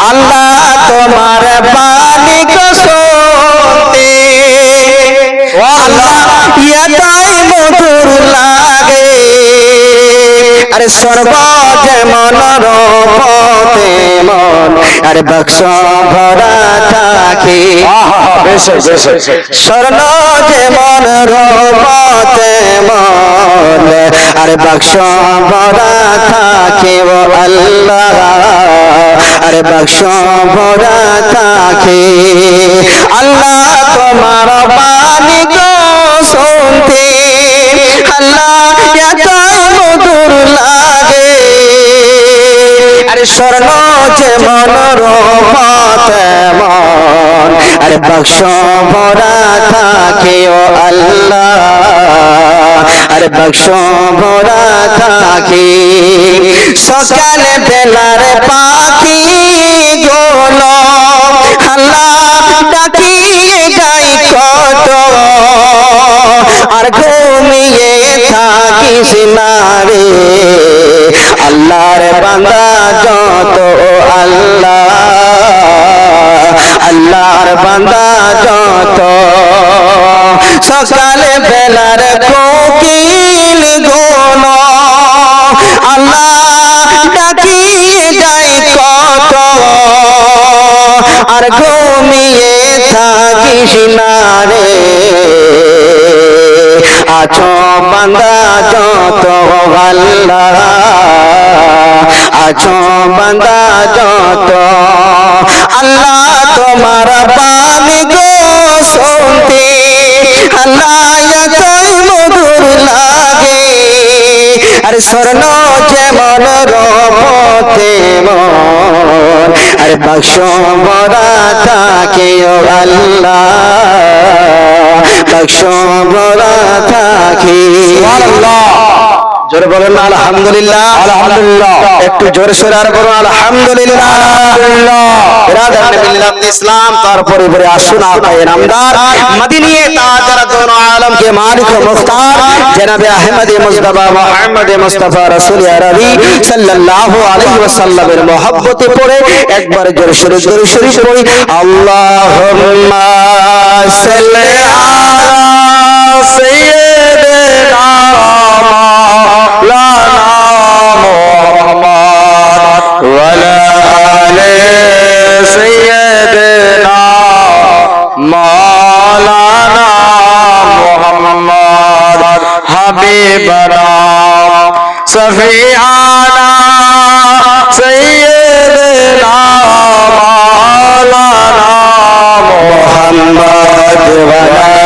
আল্লাহ সর্ব যেমন রূপ তেমন আরে বাক্স ভরা থাকে। স্বর্ণ যেমন রূপ তেমন আর বাক্স ভরা থাকে ও আল্লাহ। আরে বাক্স ভরা থাকে। আল্লাহ তোমার বাণী স্বর্ণ যেমন রূপ আরে বাক্স ভরা থাকে ও আল্লাহ। আরে বাক্স ভরা থাকে। সকালে বেলার পাখি গোল। আল্লাহ ডাকিয়ে যাই কত। আর থাকিস না রে। আল্লাহর বান্দা যত আল্লাহ। আল্লাহর বান্দা যত। সকালে বেলার কোকিল গোল আল্লাহ ডাকিয়ে যাই কত। আর ঘুমিয়ে থাকিস না রে। আছো বান্দা, যত আল্লাহ আছো বান্দা, যত। আল্লাহ, তোমার বাণী গো শুনতে। আল্লাহ, এতই মধুর লাগে। আরে স্বর্ণ যেমন রূপ তেমন আরে বাক্স ভরা থাকে ও আল্লাহ। একটু জোরে আলহামদুলিল্লাহ। ইসলাম তারপরে পরে আসুন আপায় আলম মালিক মুখতার জনাবে আহমদ মুস্তাফা মুহাম্মদ মুস্তাফা রাসূল আরবি সাল্লাল্লাহু আলাইহি ওয়াসাল্লামের মহব্বতে পড়ে একবার জোরে সোরে জোরে সোরে পড়ি। আল্লাহুম্মা সাল্লি আলা سیدنا مولانا محمد ولال سیدنا مولانا محمد حبیبنا صفیانا سیدنا مولانا محمد ولال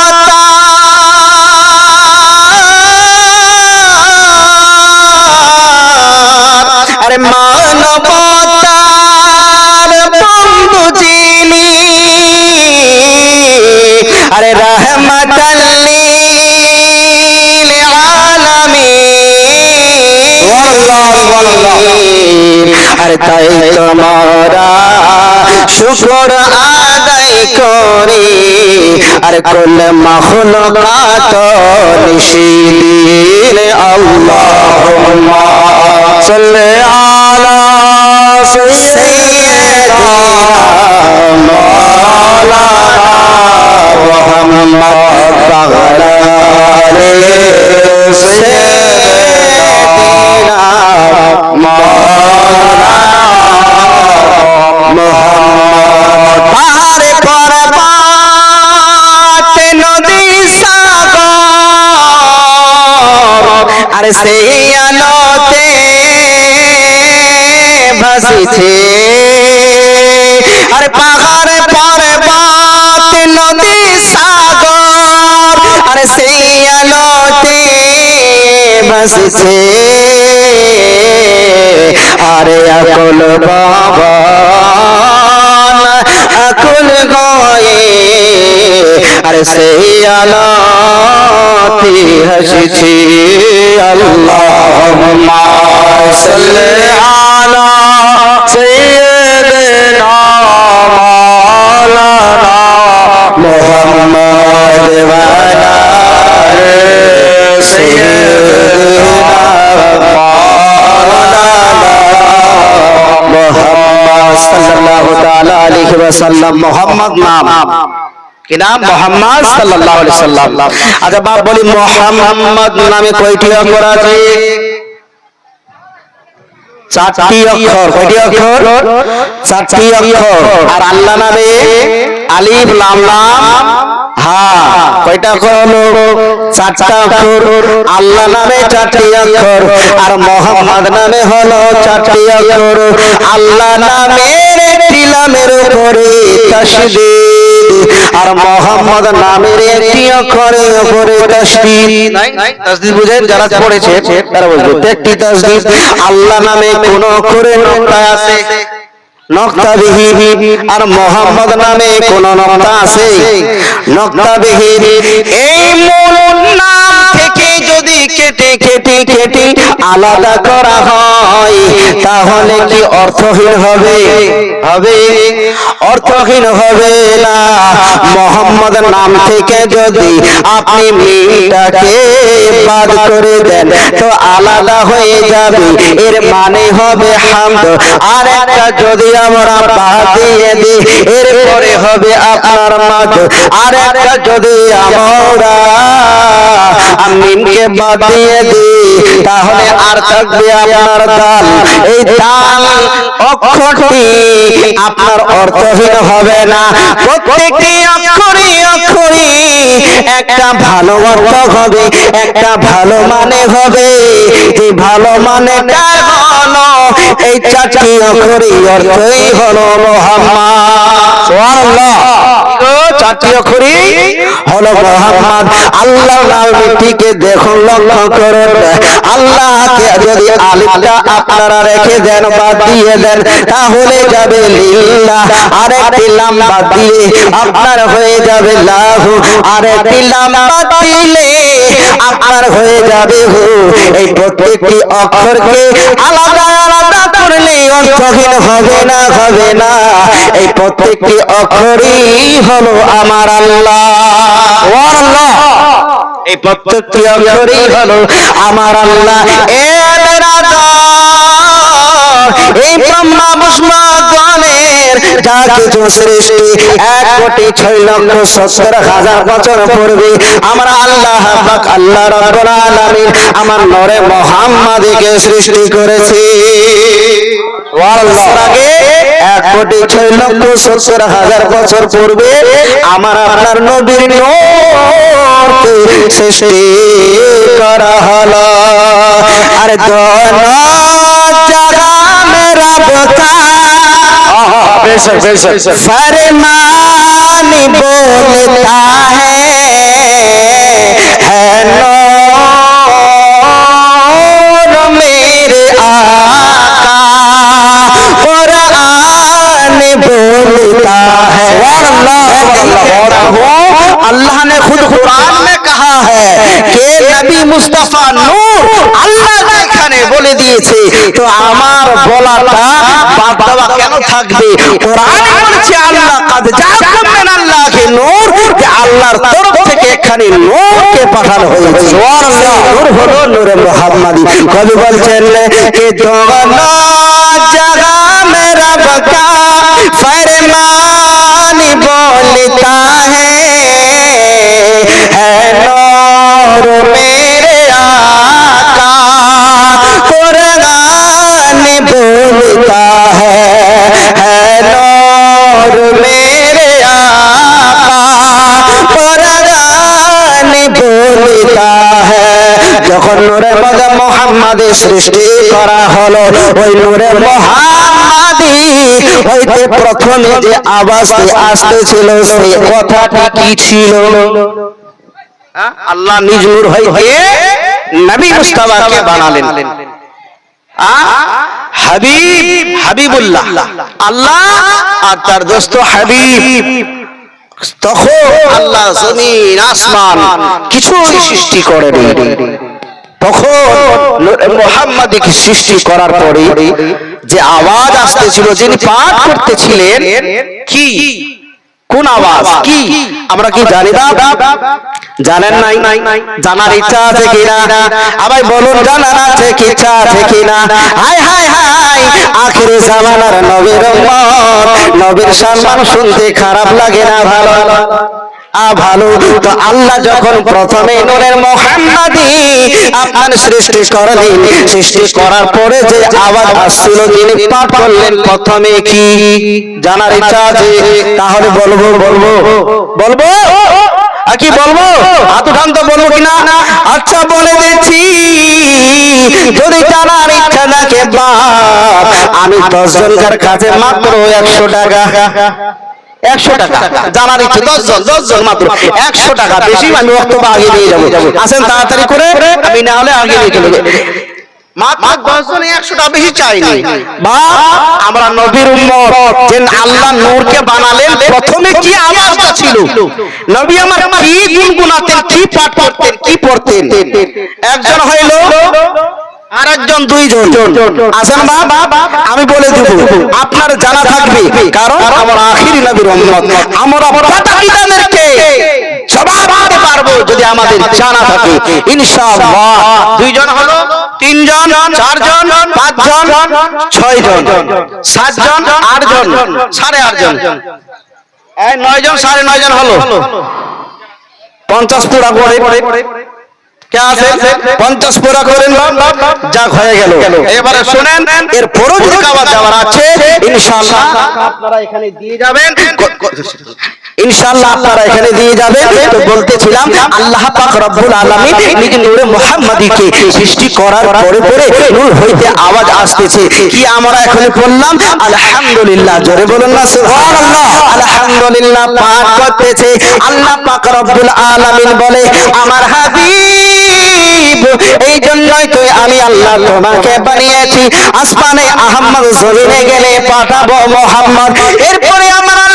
আরে তাই তোমারা শুকর আদায় করি। আর কুল মখলুকাত নিশিদিন আল্লাহুম্মা। আলা সাইয়্যিদিনা ভাসিছে আর পাহাড়ে পর্বত নদী, সাগর, আর সেই আলোতে ভাসিছে আরে আকুল বাবা আকুল গয়ে, আরে সেই আলাতি হাসিছি আল্লাহুম্মা সাল্লি আলা মোহাম্মদ নাম কি নাম মোহাম্মদ সাল্লাল্লাহু আলাইহি সাল্লাম আচ্ছা বাপ বলি মোহাম্মদ নামে কয়টি অক্ষর? আছে চারটি অক্ষর। কয়টি অক্ষর। চারটি আর আল্লাহ নামে আলিফ লাম লাম হা। কয়টা অক্ষর হলো? চারটা অক্ষর। আল্লাহ নামে চারটি অক্ষর। আর মোহাম্মদ নামে হলো চারটি অক্ষর। আল্লাহ নামের নামের উপরে তাসদীদ আর মোহাম্মদ নামের একটি অক্ষরের উপরে তাসদীদ তাসদীদ বুঝেন যারা পড়েছে তারা বুঝবে। একটি তাসদীদ আল্লাহ নামে কোন অক্ষরে নকতা আছে। নক্তাবিহীন আর মোহাম্মদ নামে কোন নক্তা আছে? নক্তাবিহীন। এই মূল নাম থেকে যদি কেটে কেটে কেটে আলাদা করা হয়, তাহলে কি অর্থহীন হবে? হবে। অর্থহীন হবে না। মোহাম্মদ নাম থেকে যদি আপনি মিটাকে বাদ করে দেন, তো আলাদা হয়ে যাবে। এর মানে হবে হামদ। আর একটা যদি আমরা বাদ দিয়ে দিই, এরপরে হবে আপনার মাঝ আর একটা যদি আমরা আমিনকে বাদ দিয়ে দিই? তাহলে আর থাকবে আপনার দাল। এই দাল অক্ষরটি আপনার অর্থহীন হবে না। প্রত্যেকটি অক্ষরে অক্ষরে একটা ভালো অর্থ হবে, একটা ভালো মানে হবে। যে ভালো মানেটা হলো এই চারটি অক্ষরে অর্থই হলো মোহাম্মদ। সুবহানাল্লাহ। আল্লাহ নামটিকে দেখুন, লক্ষ্য করুন। আল্লাহকে যদি দিয়ে দেন, তাহলে যাবে লিল্লাহ। আরেকটি লাম দিলে আপনার হয়ে যাবে লাহু। আরেকটি লাম দিলে আপনার হয়ে যাবে এই প্রত্যেকটি অক্ষরকে আলাদা আলাদা করলে অর্থহীন হবে না হবে না। এই প্রত্যেকটি অক্ষরই হলো আমার আল্লাহ। এই প্রত্যেকটি অক্ষরই হলো আমার আল্লাহ। এ বেরাদর এই ব্রহ্মা মুসমা গণের যা কিছু সৃষ্টি। এক কোটি ছয় লক্ষ সত্তর হাজার বছর পূর্বে আমার আল্লাহ পাক আল্লাহ রাব্বুল আলামিন আমার নরে মুহাম্মাদকে সৃষ্টি করেছে। আগে এক কোটি ছয় লক্ষ সত্তর হাজার বছর পূর্বে আমার আপনার নবীর নূরকে সৃষ্টি করা হলো। আর দোনো बेशक बेशक फरमान बोलता है है नूर मेरे आका। कुरान बोलता है अल्लाह ने खुद कुरान में कहा है कि नबी मुस्तफ़ा नूर अल्लाह যেখানে বলে দিয়েছে তো আমার বলাটা বাদ দেওয়া কেন থাকবে কোরআন বলছে আল্লাহ কাদ জাকুম মিন আল্লাহি নূর যে আল্লাহর তরফ থেকে এখানে নূরকে পাঠানো হয়েছে সুবহানাল্লাহ নূর হলো নূরে মুহাম্মাদি কবি বলছেন কে দোনা জাগা মেরা বকা ফরমানি बोलता है है नूर मेरे बोलता है है नूर मेरे आका कुरान बोलता है যখন নূরে মজা মোহাম্মদের সৃষ্টি করা হলো ওই নূরে মোহাম্মদি হইতে প্রথমে যে আওয়াজটি আসতেছিল সেই কথাটি কি ছিল আল্লাহ নিজ নূর হইতে নবী মুস্তাফাকে বানালেন হাবিব, হাবিবুল্লাহ। আল্লাহ আর তার দোস্ত হাবিব। তখন আল্লাহ জমিন, আসমান সৃষ্টি তখন সৃষ্টি করার পরে যে আওয়াজ আসতেছিল, যিনি পাঠ করতেছিলেন, কি? কোন আওয়াজ? কি? আমরা কি জানি না? জানেন নাই? জানার ইচ্ছা আছে কিনা? আবার বলুন, জানার আছে কি ইচ্ছা আছে কিনা? হাই হাই হাই, আখির জামানার নবীর নবীর সম্মান শুনতে খারাপ লাগে না, ভালো? ভালো। তো আল্লাহ যখন প্রথমে নূরের মোহাম্মদী আপনার সৃষ্টি করলেন, সৃষ্টি করার পরে যে আওয়াজ আসছিল, তিনি পাঠ করলেন, প্রথমে কি? জানার ইচ্ছা আছে? তাহলে বলব বলব। বলব? কি বলব? হাত উঠান তো বলব কিনা? আচ্ছা বলে দিচ্ছি। যদি জানার ইচ্ছা থাকে বাপ আমি দশ জনকার কাছে মাত্র একশো টাকা। একশো টাকা। জানার ইচ্ছে দশ জন দশ জন মাত্র। একশো টাকা। বেশি আমি বক্তব্য আগে নিয়ে যাব। আসেন তাড়াতাড়ি করে আমি না হলে আগে নিয়ে চলে যাব। মাত্র দশ জনে বেশি চাইনি। বা আমরা নবীর উম্মত যে আল্লাহ নূরকে বানালেন প্রথমে কি আওয়াজটা ছিল? নবী আমার কি গুনগুনাতেন কি পাঠ করতেন কি পড়তেন? একজন হইল আর দুইজন। আসেন বাপ? আমি বলে দিব আপনার জানা থাকবে কারণ আমরা আখিরি নবীর উম্মত। আমরা পারব যদি আমাদের জানা থাকে। ইনশাআল্লাহ। দুইজন হলো তিনজন চারজন পাঁচজন ছয়জন সাতজন আটজন সাড়ে আটজন। এই নয়জন সাড়ে নয়জন হলো। পঞ্চাশ পুরা করে। পঞ্চাশ পুরা করেন যাক হয়ে গেল। এবারে শুনেন এর পরও যদি খাবার আছে আপনারা এখানে দিয়ে যাবেন। ইনশাআল্লাহ আপনারা এখানে দিয়ে যাবেন। তো বলতেছিলাম, আল্লাহ পাক রব্বুল আলামিন নিজে নূরে মুহাম্মাদীকে সৃষ্টি করার পরে পরে নূর হইতে আওয়াজ আসতেছে। কি আমরা এখানে বললাম আলহামদুলিল্লাহ, জোরে বলুন না, সুবহানাল্লাহ। আলহামদুলিল্লাহ করতেছে। আল্লাহ পাক রব্বুল আলামিন বলে, আমার হাবিব এই জন্যই তো আমি আল্লাহ তোমাকে বানিয়েছি। আসমানে আহমদ জমিনে গেলে পাঠাবো মোহাম্মদ। এরপরে আমার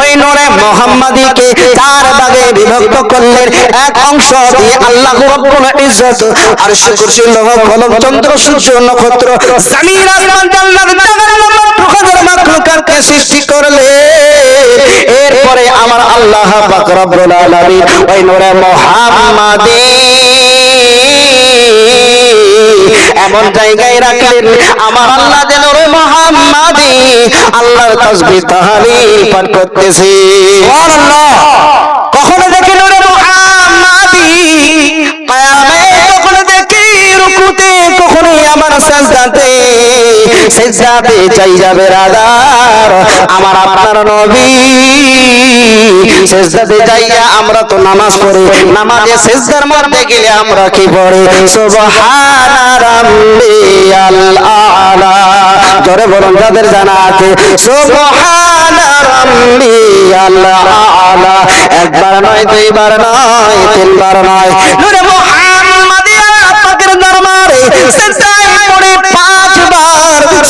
ওই নূরে মুহাম্মাদীকে চার ভাগে বিভক্ত করলেন। এক অংশ দিয়ে আল্লাহ রব্বুল ইজ্জত আরশ কুরসি লৌহ, কলম, চন্দ্র, সূর্য, নক্ষত্র। আসমান সৃষ্টি করলেন। এরপরে আমার আল্লাহ পাক রব্বুল আলামিন ওই নূরে মুহাম্মাদী এমন জায়গায় রাখলেন, আমার আল্লাহ যেন রে মোহাম্মদী, আল্লাহর তাসবিহ তাহলিল পাঠ করতেছে। সুবহানাল্লাহ। কখনো দেখি রে মোহাম্মদী কয়ামে কখনো দেখি রুকুতে কখনো আমার সাজদাতে। সাজদাতে চাই যাবে রাদার আমার আপনার নবী সেজদাতে যাইয়া আমরা তো নামাজ পড়ি। নামাজে সেজদার মধ্যে গেলে আমরা কি পড়ি? সুবহানা রাব্বিয়াল আলা। জোরে বলুন, যাদের জানা আছে সুবহানা রাব্বিয়াল আলা। একবার নয়, দুইবার নয়, তিনবার নয়। নূরে মুহাম্মাদিয়া পাকের দরবারে সেজদায়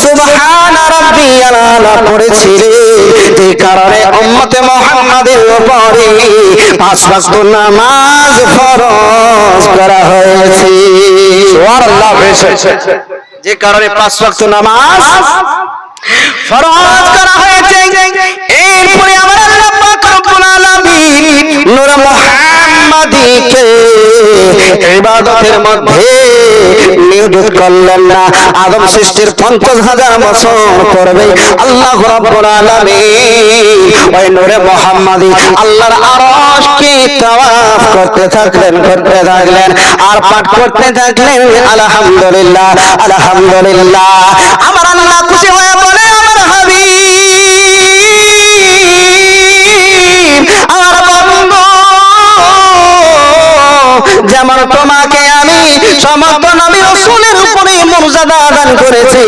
সুবহানা রাব্বিয়াল আলা পড়েছিলেন যে কারণে উম্মতে মুহাম্মাদের উপরে পাঁচ ওয়াক্ত নামাজ ফরজ করা হয়েছে। সুবহানাল্লাহ যে কারণে পাঁচ ওয়াক্ত নামাজ ফরজ করা হয়েছে। এরপরে আমার আদম সৃষ্টির পঞ্চাশ হাজার বছর পূর্বে আল্লাহ রাব্বুল আল্লাহর করতে থাকলেন করতে থাকলেন আর পাঠ করতে থাকলেন, আলহামদুলিল্লাহ আলহামদুলিল্লাহ। আমার আল্লাহ খুশি হয়ে বলে যেমন তোমাকে আমি সমস্ত নবী রসুলের উপরে মর্যাদা দান করেছি,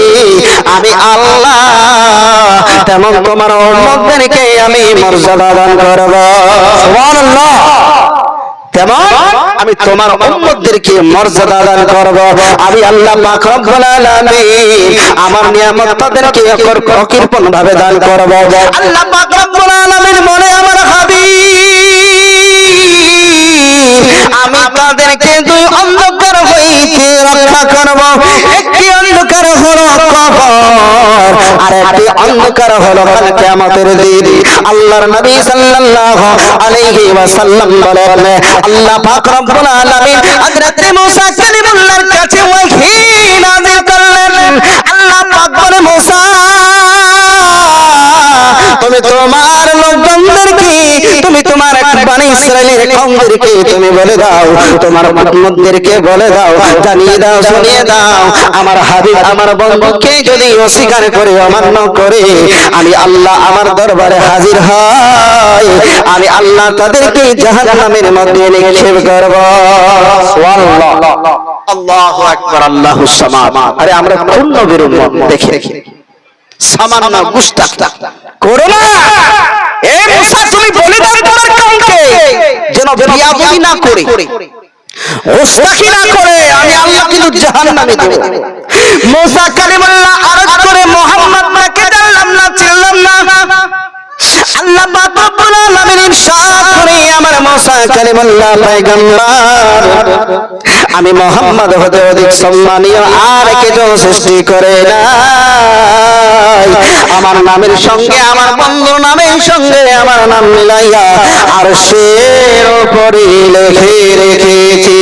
আমি আল্লাহ তেমন তোমার উম্মতদেরকে আমি মর্যাদা দান করব। সুবহানাল্লাহ। তেমন আমি তোমার উম্মতদেরকে মর্যাদা দান করব। আমি আল্লাহ পাক রব্বুল আলামিন আমার নিয়ামত তাদেরকে অকৃপণ ভাবে দান করব। আল্লাহ পাক রব্বুল আলামিন বলে, আমার হাবিব আমি তাদেরকে দুই অন্ধকার হইতে রক্ষা করব। একটি অন্ধকার হলো কবর, আর একটি অন্ধকার হলো কিয়ামতের দিন। আল্লাহর নবী সাল্লাল্লাহু আলাইহি ওয়াসাল্লাম বলেন, আল্লাহ পাক রব্বুল আলামিন হযরত মুসা কালিমুল্লাহর কাছে ওয়াহি নাযিল করলেন। আল্লাহ পাক বলে মুসা, তুমি তোমার লোকজনদেরকে তুমি তোমার বানি ইসরায়েলের কওমদেরকে তুমি বলে দাও। তোমার মুহাম্মদদেরকে বলে দাও। জানিয়ে দাও, শুনিয়ে দাও। আমার হাবিব, আমার বন্ধুকে যদি অস্বীকার করে, অমান্য করে, আমি আল্লাহ আমার দরবারে হাজির হয় আমি আল্লাহ তাদেরকে জাহান্নামের মধ্যে নিক্ষেপ করব। সুবহানাল্লাহ আল্লাহু আকবার আল্লাহুস সামাদ। আরে, আমরা পূর্ণ বিরুম দেখে? সামান্য গুস্তাখ করো না এ মুসা তুমি বলে দাও তোমার কাউকে যেন বিয়াদবি না করে। গোস্তাখি না করে আমি আল্লাহ কিন্তু জাহান্নামে দেব। মুসা কালিমুল্লাহ আরজ করে মোহাম্মদ নাকে জানলাম না চিনলাম না? আল্লাহ পাক রব্বুল আলামিন ইরশাদ করে আমার মুসা কালিমুল্লাহ পয়গম্বর আমি মোহাম্মদ হতে অধিক সম্মানীয় আর কিছু সৃষ্টি করে নাই আমার নামের সঙ্গে, আমার বন্ধু নামের সঙ্গে আমার নাম মিলাইয়া, আর শের উপরে লিখে রেখেছি।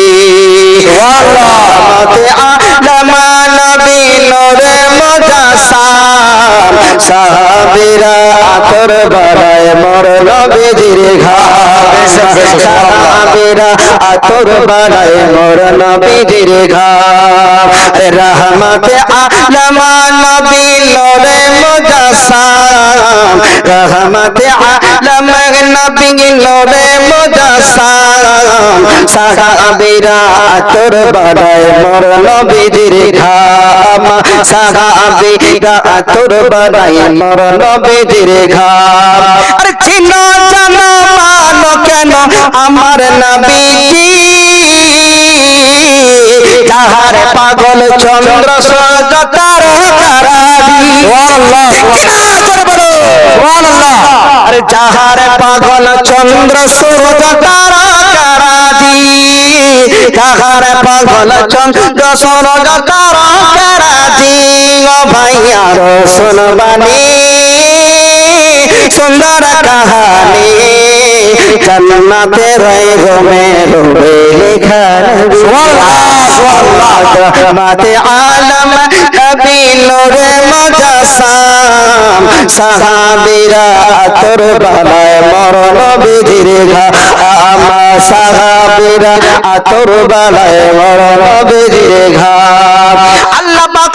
নবী আতর বাড়ায় মর নবীজির ঘাম। সাহাবীরা আতর বাড়ায় মর নবীজির ঘাম রহমতে আলমা নবী নূরে মুজাসাম রহমতে আলমা নবী নূরে মুজাসাম সাহাবীরা আতর বাড়ায় মর নবীজির ঘাম সাহাবীরা আতর বাড়ায় মর নবীজির ঘাম আরে চিন জানো মানো কেন আমার নবীজি তাহার পাগল চন্দ্র সূর্য তারা তারাবি আরে যাহার পাগল চন্দ্র সূর্য তারা তারাবি তাহার পাগল চন্দ্র সূর্য তারা তারাবি ও সুন্দর কাহানি। জন্নতে গমে ডুবে লেখা মাতে আলম কবি নূরে সাহাবীরা তোর বালায় মরণ বিধির ঘাম সাহাবীরা তোর বালায় মরণ বিধির ঘাম আল্লাহ পাক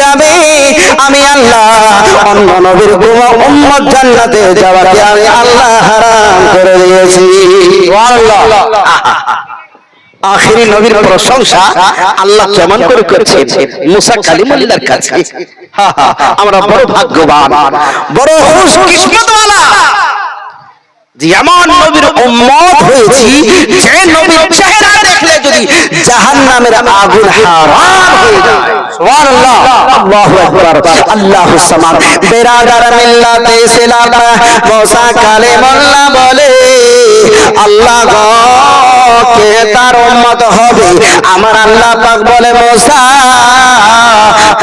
যাবে? আমি আল্লাহ অন্য নবীর উম্মত জান্নাতে যাওয়াকে আমি আল্লাহ হারাম করে দিয়েছি। আল্লাহ আখেরি নবীর প্রশংসা আল্লাহ কেমন করে করেছে? মুসা কালিমুল্লাহর কাছে। আমরা বড় ভাগ্যবান। বড় খুশ কিসমতওয়ালা। যে এমন নবীর উম্মত হয়েছি যে নবীর চেহারা দেখলে যদি জাহান্নামের আগুন হারাম হয়ে যায় সুবহানাল্লাহ। আল্লাহু আকবার। আল্লাহু সামাদ। বেরাদার মিল্লাতে ইসলাম মুসা কালিমুল্লাহ বলে আল্লাহ কে তার উম্মত হবে? আমার আল্লাহ পাক বলে মুসা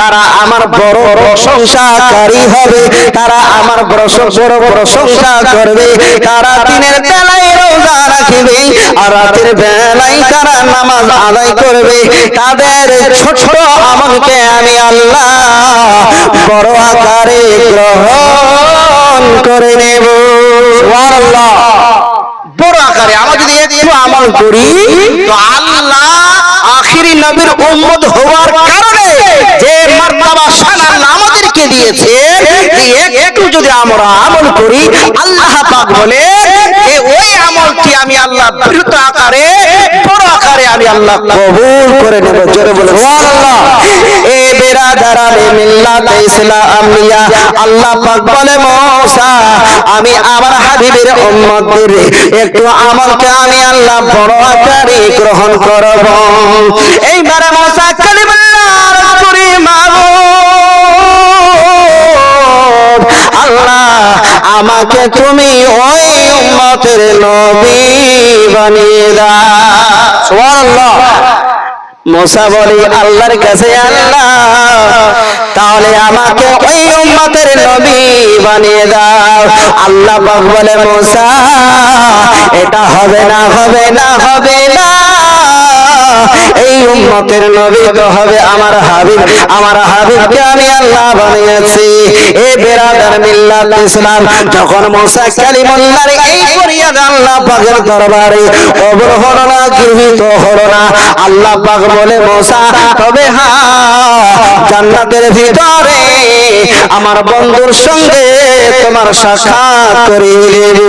তারা আমার বড় প্রশংসাকারী হবে তারা আমার বড় বড় প্রশংসা করবে। তারা দিনের বেলায় রোজা রাখবে আর রাতের বেলায় তারা নামাজ আদায় করবে। তাদের ছোট আমলকে আমি আল্লাহ বড় আকারে গ্রহণ করে নেব। সুবহানাল্লাহ। বড় আকারে আমরা যদি একটু আমল করি তো আল্লাহ আখিরি নবীর উম্মত হওয়ার কারণে যে মার্তাবা শান আল্লাহ আমাদেরকে দিয়েছে, এই একটু যদি আমরা আমল করি, আল্লাহ পাক বলে যে ওই আমলটি আমি আল্লাহ দ্রুত আকারে, বড় আকারে আমি আল্লাহ কবুল করে নেব। জোরে বলে সুবহানাল্লাহ। আল্লাহ আমি আমার হাবিবের উম্মতদের একটু আমলকে আমি আল্লাহ বড় আকারে গ্রহণ করব। এইবারে আমাকে তুমি ওই উম্মতের নবী বানিয়ে দাও। মোসা বলি, আল্লাহর কাছে আল্লাহ, তাহলে আমাকে ওই উম্মতের নবী বানিয়ে দাও। আল্লাহ বলে মোসা এটা হবে না হবে না হবে না। এই উম্মতের নবী তো হবে আমার হাবিব। আমার হাবিবকে আমি আল্লাহ বানিয়েছি। এ বেরাদার মিল্লাত ইসলাম, যখন মুসা কালিমুল্লাহর এই আল্লাহ পাকের দরবারে কবর না গৃহীত না, আল্লাহ পাক বলে, মুসা, তবে জান্নাতের ভিতরে আমার বন্ধুর সঙ্গে তোমার সাক্ষাৎ দেব।